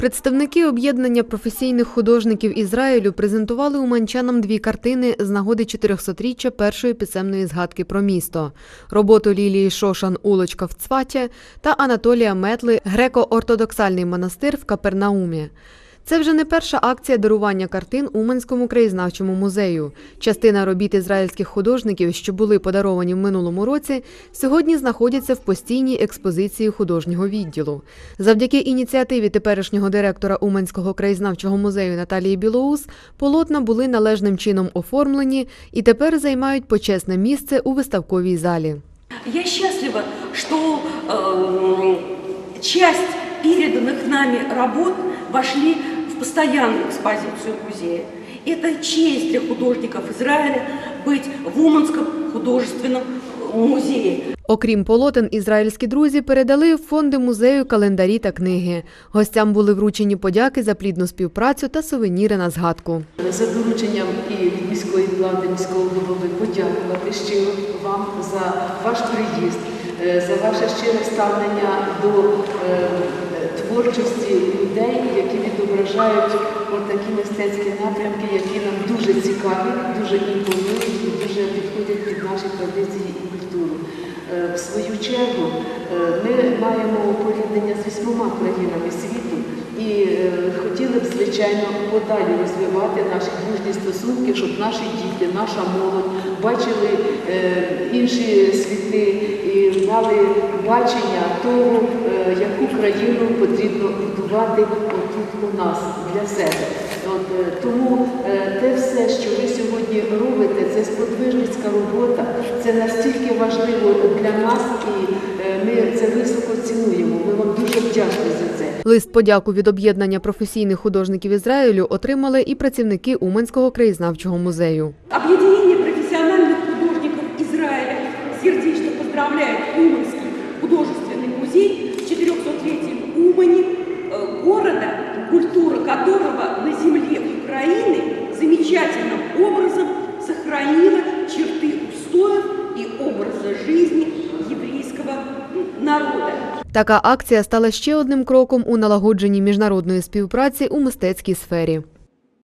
Представники об'єднання професійних художників Ізраїлю презентували уманчанам дві картини з нагоди 400-річчя першої писемної згадки про місто: роботу Лілії Шошан Улочка в Цваті та Анатолія Метли Греко-ортодоксальний монастир в Капернаумі. Це вже не перша акція дарування картин Уманському краєзнавчому музею. Частина робіт ізраїльських художників, що були подаровані в минулому році, сьогодні знаходяться в постійній експозиції художнього відділу. Завдяки ініціативі теперішнього директора Уманського краєзнавчого музею Наталії Білоус полотна були належним чином оформлені і тепер займають почесне місце у виставковій залі. Я счастлива, что эм, часть переданных нами работ вошли постоянную экспозицию музея. Это честь для художников Израиля быть в Уманском художественном музее. Окрім полотен, ізраїльські друзі передали в фонди музею календарі та книги. Гостям були вручені подяки за плідну співпрацю та сувеніри на згадку. За дорученням і від міської влади, міського голови подякувати щиро вам за ваш приїзд, е, за ваше щире ставлення до е, творчості людей, які відображають такі мистецькі напрямки, які нам дуже цікаві, дуже імпонують і дуже підходять під наші традиції і культуру. Е, В свою чергу е, ми маємо порівняння з вісьмома країнами світу і е, звичайно, подалі розвивати наші дружні стосунки, щоб наші діти, наша молодь бачили е, інші світи і мали бачення того, е, яку країну потрібно будувати тут у нас для себе. От, е, тому те все, що ви сьогодні робите, це сподвижницька робота, це настільки важливо для нас, і ми це високо цінуємо. Ми вам дуже вдячні за це. Лист подяку від об'єднання професійних художників Ізраїлю отримали і працівники Уманського краєзнавчого музею. Объединение профессиональных художников Израиля сердечно поздравляет Уманский художественный музей с 400-летием Умани, э, города, культура которого на земле Украины замечательным образом сохранила черты устоев и образа жизни еврейского м, народа. Така акція стала ще одним кроком у налагодженні міжнародної співпраці у мистецькій сфері.